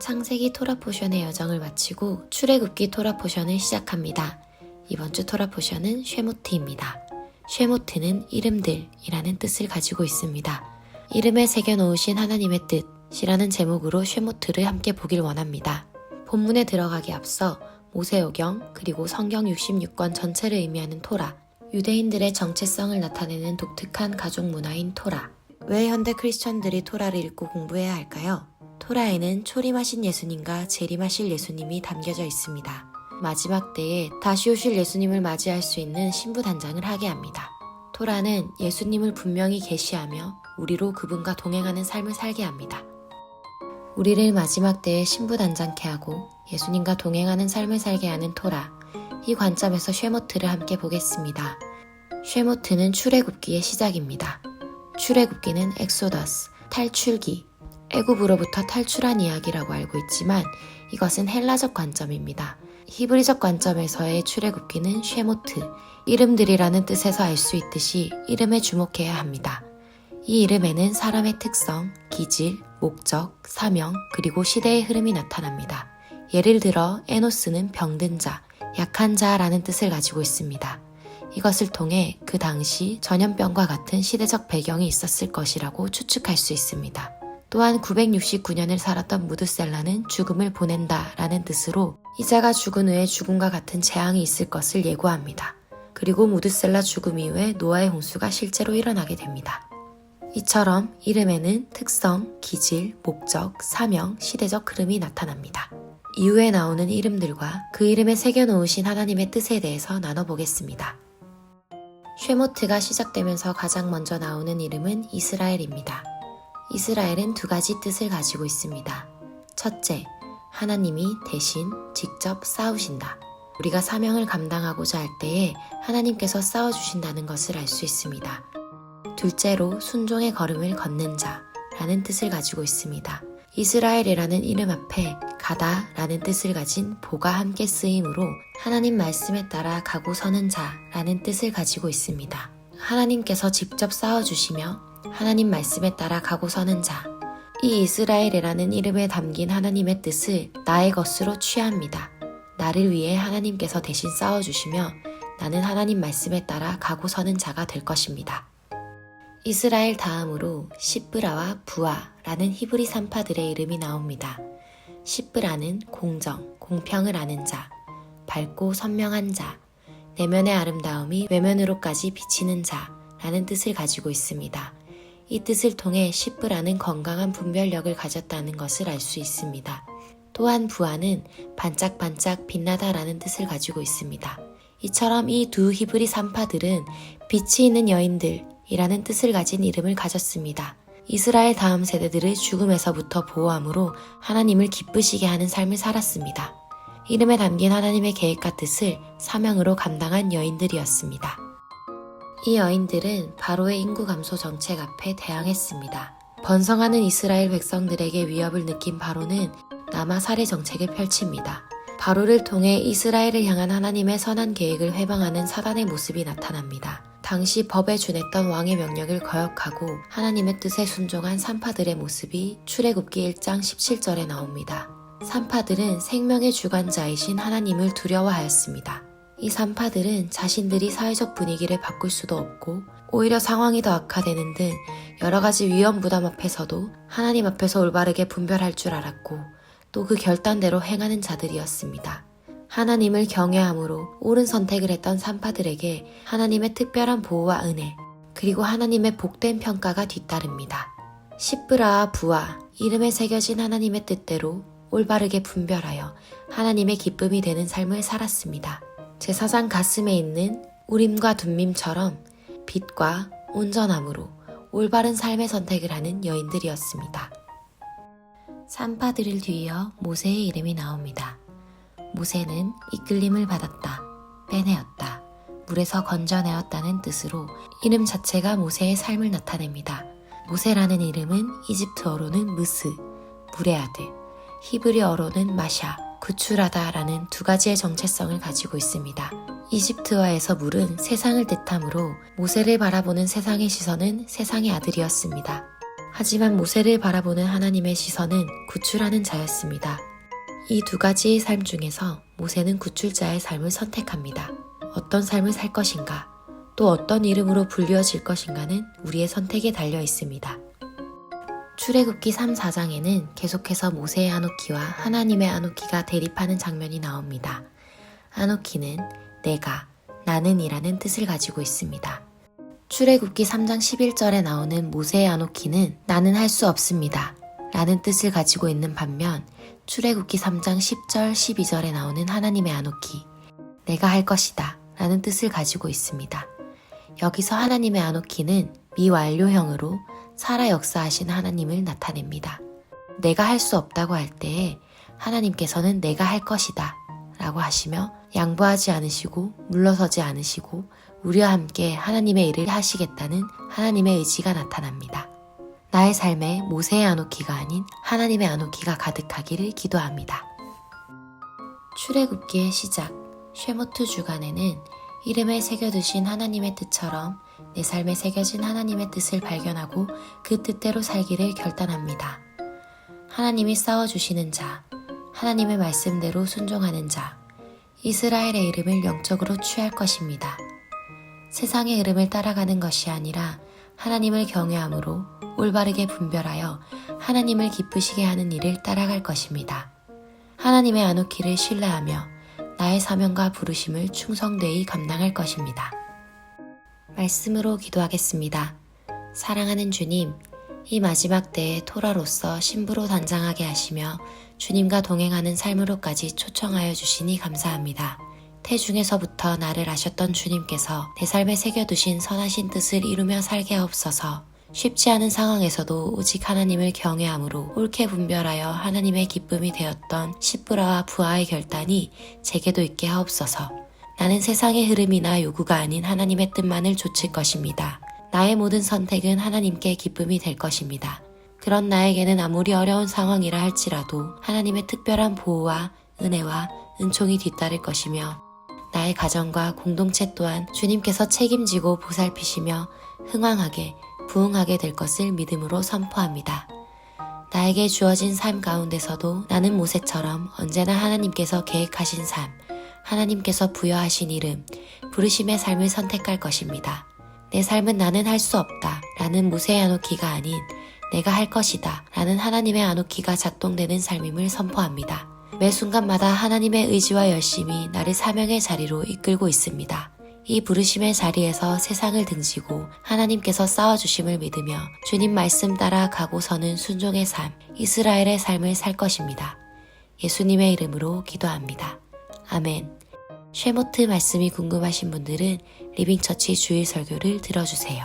창세기 토라 포션의 여정을 마치고 출애굽기 토라 포션을 시작합니다. 이번 주 토라 포션은 쉐모트입니다. 쉐모트는 이름들이라는 뜻을 가지고 있습니다. 이름에 새겨 놓으신 하나님의 뜻이라는 제목으로 쉐모트를 함께 보길 원합니다. 본문에 들어가기 앞서 모세오경 그리고 성경 66권 전체를 의미하는 토라, 유대인들의 정체성을 나타내는 독특한 가족 문화인 토라. 왜 현대 크리스천들이 토라를 읽고 공부해야 할까요? 토라에는 초림하신 예수님과 재림하실 예수님이 담겨져 있습니다. 마지막 때에 다시 오실 예수님을 맞이할 수 있는 신부 단장을 하게 합니다. 토라는 예수님을 분명히 계시하며 우리로 그분과 동행하는 삶을 살게 합니다. 우리를 마지막 때에 신부 단장케 하고 예수님과 동행하는 삶을 살게 하는 토라. 이 관점에서 쉐모트를 함께 보겠습니다. 쉐모트는 출애굽기의 시작입니다. 출애굽기는 엑소더스, 탈출기, 애굽으로부터 탈출한 이야기라고 알고 있지만 이것은 헬라적 관점입니다. 히브리적 관점에서의 출애굽기는 쉐모트, 이름들이라는 뜻에서 알 수 있듯이 이름에 주목해야 합니다. 이 이름에는 사람의 특성, 기질, 목적, 사명, 그리고 시대의 흐름이 나타납니다. 예를 들어 에노스는 병든 자, 약한 자라는 뜻을 가지고 있습니다. 이것을 통해 그 당시 전염병과 같은 시대적 배경이 있었을 것이라고 추측할 수 있습니다. 또한 969년을 살았던 무드셀라는 죽음을 보낸다 라는 뜻으로 이자가 죽은 후에 죽음과 같은 재앙이 있을 것을 예고합니다. 그리고 무드셀라 죽음 이후에 노아의 홍수가 실제로 일어나게 됩니다. 이처럼 이름에는 특성, 기질, 목적, 사명, 시대적 흐름이 나타납니다. 이후에 나오는 이름들과 그 이름에 새겨놓으신 하나님의 뜻에 대해서 나눠보겠습니다. 쉐모트가 시작되면서 가장 먼저 나오는 이름은 이스라엘입니다. 이스라엘은 두 가지 뜻을 가지고 있습니다. 첫째, 하나님이 대신 직접 싸우신다. 우리가 사명을 감당하고자 할 때에 하나님께서 싸워주신다는 것을 알 수 있습니다. 둘째로 순종의 걸음을 걷는 자라는 뜻을 가지고 있습니다. 이스라엘이라는 이름 앞에 가다 라는 뜻을 가진 보가 함께 쓰임으로 하나님 말씀에 따라 가고 서는 자 라는 뜻을 가지고 있습니다. 하나님께서 직접 싸워주시며 하나님 말씀에 따라 가고 서는 자. 이 이스라엘이라는 이름에 담긴 하나님의 뜻을 나의 것으로 취합니다. 나를 위해 하나님께서 대신 싸워주시며 나는 하나님 말씀에 따라 가고 서는 자가 될 것입니다. 이스라엘 다음으로 시브라와 부아라는 히브리 산파들의 이름이 나옵니다. 시브라는 공정, 공평을 아는 자, 밝고 선명한 자, 내면의 아름다움이 외면으로까지 비치는 자라는 뜻을 가지고 있습니다. 이 뜻을 통해 시브라는 건강한 분별력을 가졌다는 것을 알 수 있습니다. 또한 부아는 반짝반짝 빛나다라는 뜻을 가지고 있습니다. 이처럼 이 두 히브리 산파들은 빛이 있는 여인들, 이라는 뜻을 가진 이름을 가졌습니다. 이스라엘 다음 세대들을 죽음에서부터 보호함으로 하나님을 기쁘시게 하는 삶을 살았습니다. 이름에 담긴 하나님의 계획과 뜻을 사명으로 감당한 여인들이었습니다. 이 여인들은 바로의 인구 감소 정책 앞에 대항했습니다. 번성하는 이스라엘 백성들에게 위협을 느낀 바로는 남아 살해 정책을 펼칩니다. 바로를 통해 이스라엘을 향한 하나님의 선한 계획을 회방하는 사단의 모습이 나타납니다. 당시 법에 준했던 왕의 명령을 거역하고 하나님의 뜻에 순종한 산파들의 모습이 출애굽기 1장 17절에 나옵니다. 산파들은 생명의 주관자이신 하나님을 두려워하였습니다. 이 산파들은 자신들이 사회적 분위기를 바꿀 수도 없고 오히려 상황이 더 악화되는 등 여러 가지 위험 부담 앞에서도 하나님 앞에서 올바르게 분별할 줄 알았고 또 그 결단대로 행하는 자들이었습니다. 하나님을 경외함으로 옳은 선택을 했던 산파들에게 하나님의 특별한 보호와 은혜, 그리고 하나님의 복된 평가가 뒤따릅니다. 시브라와 부와 이름에 새겨진 하나님의 뜻대로 올바르게 분별하여 하나님의 기쁨이 되는 삶을 살았습니다. 제사장 가슴에 있는 우림과 둠밈처럼 빛과 온전함으로 올바른 삶의 선택을 하는 여인들이었습니다. 산파들을 뒤이어 모세의 이름이 나옵니다. 모세는 이끌림을 받았다, 빼내었다, 물에서 건져내었다는 뜻으로 이름 자체가 모세의 삶을 나타냅니다. 모세라는 이름은 이집트어로는 무스, 물의 아들, 히브리어로는 마샤, 구출하다라는 두 가지의 정체성을 가지고 있습니다. 이집트어에서 물은 세상을 뜻하므로 모세를 바라보는 세상의 시선은 세상의 아들이었습니다. 하지만 모세를 바라보는 하나님의 시선은 구출하는 자였습니다. 이 두 가지의 삶 중에서 모세는 구출자의 삶을 선택합니다. 어떤 삶을 살 것인가, 또 어떤 이름으로 불리워질 것인가는 우리의 선택에 달려 있습니다. 출애굽기 3, 4장에는 계속해서 모세의 아노키와 하나님의 아노키가 대립하는 장면이 나옵니다. 아노키는 내가, 나는 이라는 뜻을 가지고 있습니다. 출애굽기 3장 11절에 나오는 모세의 아노키는 나는 할 수 없습니다. 라는 뜻을 가지고 있는 반면 출애굽기 3장 10절 12절에 나오는 하나님의 아노키 내가 할 것이다 라는 뜻을 가지고 있습니다. 여기서 하나님의 아노키는 미완료형으로 살아 역사하신 하나님을 나타냅니다. 내가 할 수 없다고 할 때에 하나님께서는 내가 할 것이다 라고 하시며 양보하지 않으시고 물러서지 않으시고 우리와 함께 하나님의 일을 하시겠다는 하나님의 의지가 나타납니다. 나의 삶에 모세의 아노키가 아닌 하나님의 아노키가 가득하기를 기도합니다. 출애굽기의 시작 쉐모트 주간에는 이름에 새겨두신 하나님의 뜻처럼 내 삶에 새겨진 하나님의 뜻을 발견하고 그 뜻대로 살기를 결단합니다. 하나님이 싸워주시는 자, 하나님의 말씀대로 순종하는 자, 이스라엘의 이름을 영적으로 취할 것입니다. 세상의 흐름을 따라가는 것이 아니라 하나님을 경외함으로 올바르게 분별하여 하나님을 기쁘시게 하는 일을 따라갈 것입니다. 하나님의 아노키를 신뢰하며 나의 사명과 부르심을 충성되이 감당할 것입니다. 말씀으로 기도하겠습니다. 사랑하는 주님, 이 마지막 때에 토라로서 신부로 단장하게 하시며 주님과 동행하는 삶으로까지 초청하여 주시니 감사합니다. 태중에서부터 나를 아셨던 주님께서 내 삶에 새겨두신 선하신 뜻을 이루며 살게 하옵소서. 쉽지 않은 상황에서도 오직 하나님을 경외함으로 옳게 분별하여 하나님의 기쁨이 되었던 시브라와 부하의 결단이 제게도 있게 하옵소서. 나는 세상의 흐름이나 요구가 아닌 하나님의 뜻만을 좇을 것입니다. 나의 모든 선택은 하나님께 기쁨이 될 것입니다. 그런 나에게는 아무리 어려운 상황이라 할지라도 하나님의 특별한 보호와 은혜와 은총이 뒤따를 것이며 나의 가정과 공동체 또한 주님께서 책임지고 보살피시며 흥왕하게 부흥하게 될 것을 믿음으로 선포합니다. 나에게 주어진 삶 가운데서도 나는 모세처럼 언제나 하나님께서 계획하신 삶, 하나님께서 부여하신 이름, 부르심의 삶을 선택할 것입니다. 내 삶은 나는 할 수 없다 라는 모세의 아노키가 아닌 내가 할 것이다 라는 하나님의 아노키가 작동되는 삶임을 선포합니다. 매 순간마다 하나님의 의지와 열심이 나를 사명의 자리로 이끌고 있습니다. 이 부르심의 자리에서 세상을 등지고 하나님께서 싸워주심을 믿으며 주님 말씀 따라 가고 서는 순종의 삶, 이스라엘의 삶을 살 것입니다. 예수님의 이름으로 기도합니다. 아멘. 쉐모트 말씀이 궁금하신 분들은 리빙처치 주일 설교를 들어주세요.